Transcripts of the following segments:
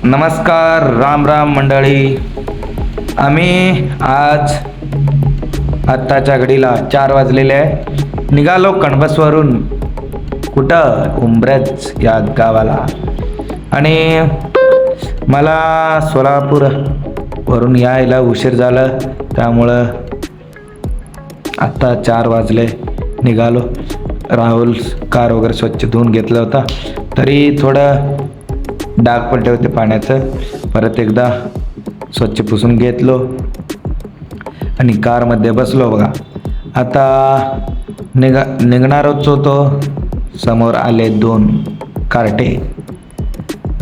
नमस्कार राम राम मंडळी. आम्ही आज आत्ताच्या घडीला चार वाजलेले आहे. निघालो कणबसवरून. कुठं? उंब्रज या गावाला. आणि मला सोलापूर वरून यायला उशीर झाला. त्यामुळं आत्ता चार वाजले. निघालो. राहुल कार वगैरे स्वच्छ धुवून घेतला होता. तरी थोडं डाग पडले होते पाण्याचं. परत एकदा स्वच्छ पुसून घेतलो. आणि कारमध्ये बसलो बघा. आता निघा निघणारच होतो समोर आले दोन कार्टे.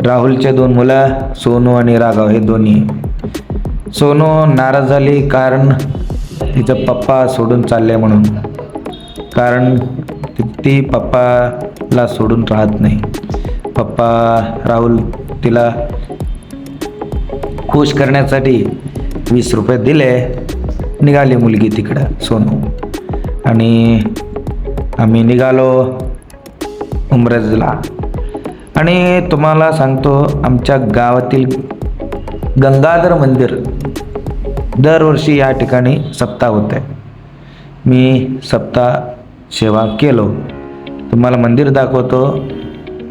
राहुलचे दोन मुलं सोनू आणि राघव हे दोन्ही. सोनू नाराज झाली कारण तिचं पप्पा सोडून चालले म्हणून. कारण ती- ती पप्पाला सोडून राहत नाही. पप्पा राहुल तिला खुश करण्यासाठी वीस रुपये दिले. निघाली मुलगी तिकडं सोनू. आणि आम्ही निघालो उमरजला. आणि तुम्हाला सांगतो आमच्या गावातील गंगाधर मंदिर दरवर्षी या ठिकाणी सप्ताह होत. आहे मी सप्ताह सेवा केलो. तुम्हाला मंदिर दाखवतो.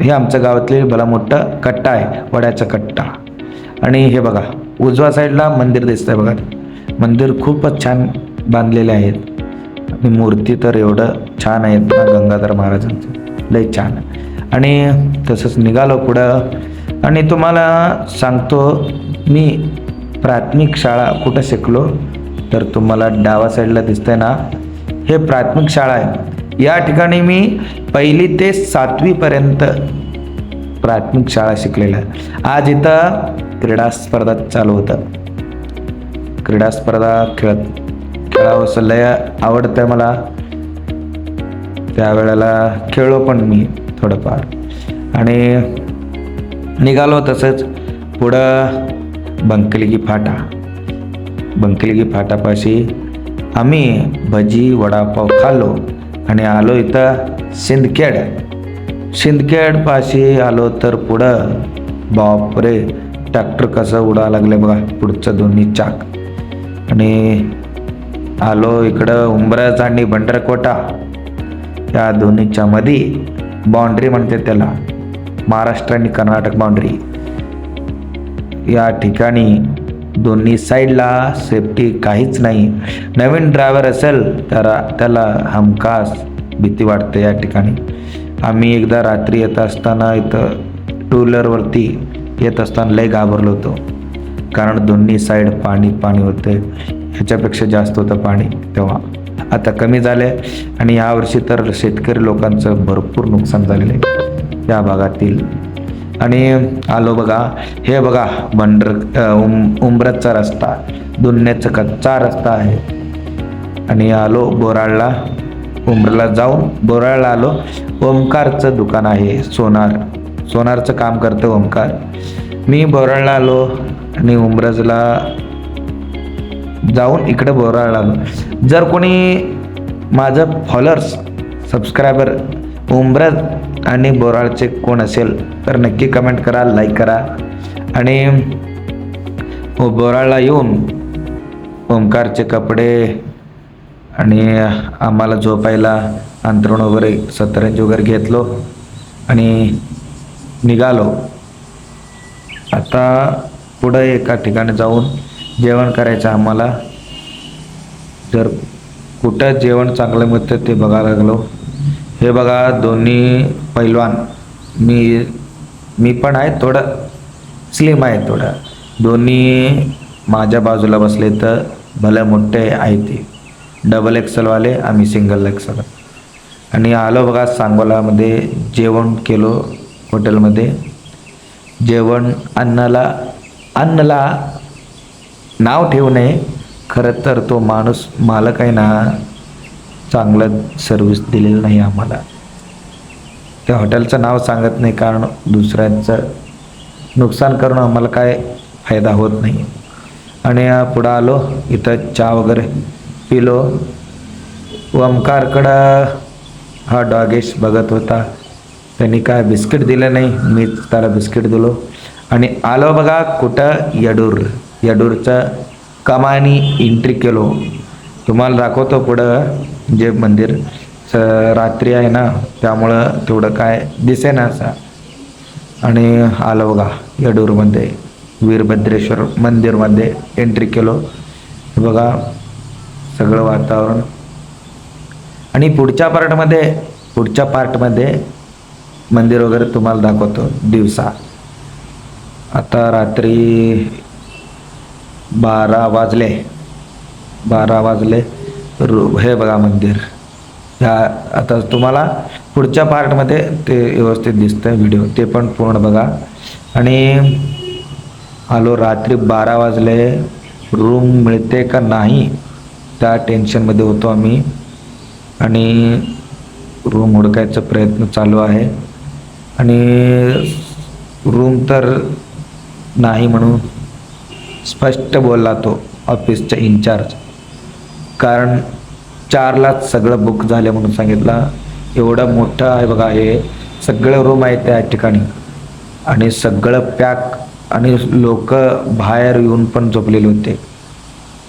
हे आमच्या गावातले भला मोठं कट्टा आहे वड्याचा कट्टा. आणि हे बघा उजव्या साईडला मंदिर दिसतंय बघा. मंदिर खूपच छान बांधलेले आहेत. आणि मूर्ती तर एवढं छान आहेत ना गंगाधर महाराजांचं. लय छान. आणि तसंच निघालो पुढं. आणि तुम्हाला सांगतो मी प्राथमिक शाळा कुठं शिकलो तर तुम्हाला डावा साईडला दिसतंय ना हे प्राथमिक शाळा आहे. या ठिकाणी मी पहिली ते सातवीपर्यंत प्राथमिक शाळा शिकलेला आज इथं क्रीडा स्पर्धा चालू होतं. क्रीडा स्पर्धा खेळत खेळावंसं लय आवडतं मला. त्यावेळेला खेळलो पण मी थोडंफार. आणि निघालो तसंच पुढं बंकलगी फाटा. बंकलगी फाटापाशी आम्ही भजी वडापाव खाल्लो. आणि आलो इथं सिंदखेड. सिंदखेडपाशी आलो तर पुढं. बापरे ट्रॅक्टर कसं उडा लागले बघा पुढचं दोन्ही चाक. आणि आलो इकडं उंबरज आणि भंडरकोटा. या दोन्हीच्या मध्ये बाउंड्री म्हणते त्याला महाराष्ट्र आणि कर्नाटक बाउंड्री या ठिकाणी दोन्ही साईडला सेफ्टी काहीच नाही. नवीन ड्रायव्हर असेल तर त्याला हमखास भीती वाटते या ठिकाणी. आम्ही एकदा रात्री येत असताना इथं टू व्हीलरवरती येत असताना लय घाबरलो होतो. कारण दोन्ही साईड पाणी पाणी होते. ह्याच्यापेक्षा जास्त होतं पाणी तेव्हा. आता कमी झाले आणि यावर्षी तर शेतकरी लोकांचं भरपूर नुकसान झालेलं आहे. या भागातील आणि आलो बघा. हे बघा बंडर उम उंबरजचा रस्ता. दुन्याचा कच्चा रस्ता आहे. आणि आलो बोराळला उंबरला जाऊन बोराळला आलो. ओमकारचं दुकान आहे सोनार. सोनारचं काम करतं ओमकार. मी बोराळला आलो आणि उंबरजला जाऊन इकडे बोराळला आलो. जर कोणी माझं फॉलोअर्स सबस्क्रायबर उंबरज आणि बोराळचे कोण असेल तर नक्की कमेंट करा लाईक करा. आणि हो बोराळला येऊन ओंकारचे कपडे आणि आम्हाला झोपायला अंतरण वगैरे सतरंज वगैरे घेतलो आणि निघालो. आता पुढं एका ठिकाणी जाऊन जेवण करायचं आम्हाला. जर कुठं जेवण चांगलं मिळतं ते बघायला लागलो. हे बघा दोन्ही पैलवान. मी मी पण आहे थोडं स्लिम आहे थोडं. दोन्ही माझ्या बाजूला बसले तर भले मोठे आहे ते. डबल एक्सलवाले आम्ही सिंगल एक्सल आणि आलो बघा सांगोलामध्ये जेवण केलो हॉटेलमध्ये जेवण अन्नाला अन्नला नाव ठेवू नये. खरं तर तो माणूस मालक आहे ना चांगलं सर्विस दिलेलं नाही आम्हाला. त्या हॉटेलचं नाव सांगत नाही कारण दुसऱ्यांचं नुकसान करून आम्हाला काय फायदा होत नाही. आणि पुढं आलो इथं चहा वगैरे पिलो. ओमकारकडं हा डॉगेश बघत होता. त्यांनी काय बिस्किट दिलं नाही मी त्याला बिस्किट दिलो. आणि आलो बघा कुठं? यडूर. यडूरचं कमानी एंट्री केलो. तुम्हाला दाखवतो पुढं. जे मंदिर स रात्री आहे ना त्यामुळं तेवढं काय दिसे ना असं. आणि आलो बघा येडूरमध्ये वीरभद्रेश्वर मंदिरमध्ये एंट्री केलो. बघा सगळं वातावरण. आणि पुढच्या पार्टमध्ये पुढच्या पार्टमध्ये मंदिर वगैरे तुम्हाला दाखवतो दिवसा. आता रात्री बारा वाजले. बारा वाजले. हे बघा मंदिर. ह्या आता तुम्हाला पुढच्या पार्टमध्ये ते व्यवस्थित दिसतं व्हिडिओ ते पण पूर्ण बघा. आणि आलो रात्री बारा वाजले. रूम मिळते का नाही? त्या टेन्शनमध्ये होतो आम्ही. आणि रूम हुडकायचा प्रयत्न चालू आहे. आणि रूम तर नाही म्हणून स्पष्ट बोलला तो ऑफिसचा इन्चार्ज कारण चारलाच सगळं बुक झालं म्हणून सांगितला. एवढं मोठं आहे बघा हे सगळं रूम आहे त्या ठिकाणी. आणि सगळं पॅक आणि लोक बाहेर येऊन पण झोपलेले होते.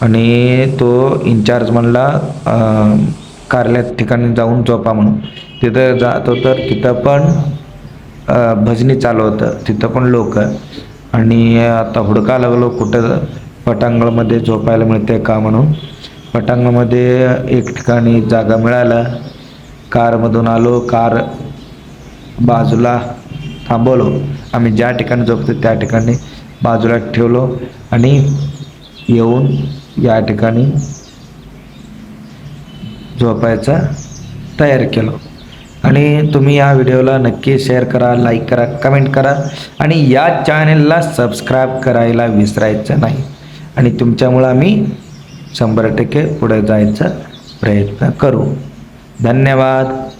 आणि तो इन्चार्ज म्हणला अं, कारल्या ठिकाणी जाऊन झोपा म्हणून. तिथं जातो तर तिथं पण भजनी चालू होतं. तिथं पण लोक. आणि आता हुडका लागलो कुठं पटांगणमध्ये झोपायला मिळते का म्हणून. पटांगणामध्ये एक ठिकाणी जागा मिळाला कारमधून आलो कार बाजूला थांबवलो. आम्ही ज्या ठिकाणी झोपतो त्या ठिकाणी बाजूला ठेवलो आणि येऊन या ठिकाणी झोपायचा तयार केलो. आणि तुम्ही या व्हिडिओला नक्की शेअर करा लाईक करा कमेंट करा आणि या चॅनेलला सबस्क्राईब करायला विसरायचं नाही. आणि तुमच्यामुळं आम्ही शंभर टक्के पुढे जायचा प्रयत्न करू. धन्यवाद.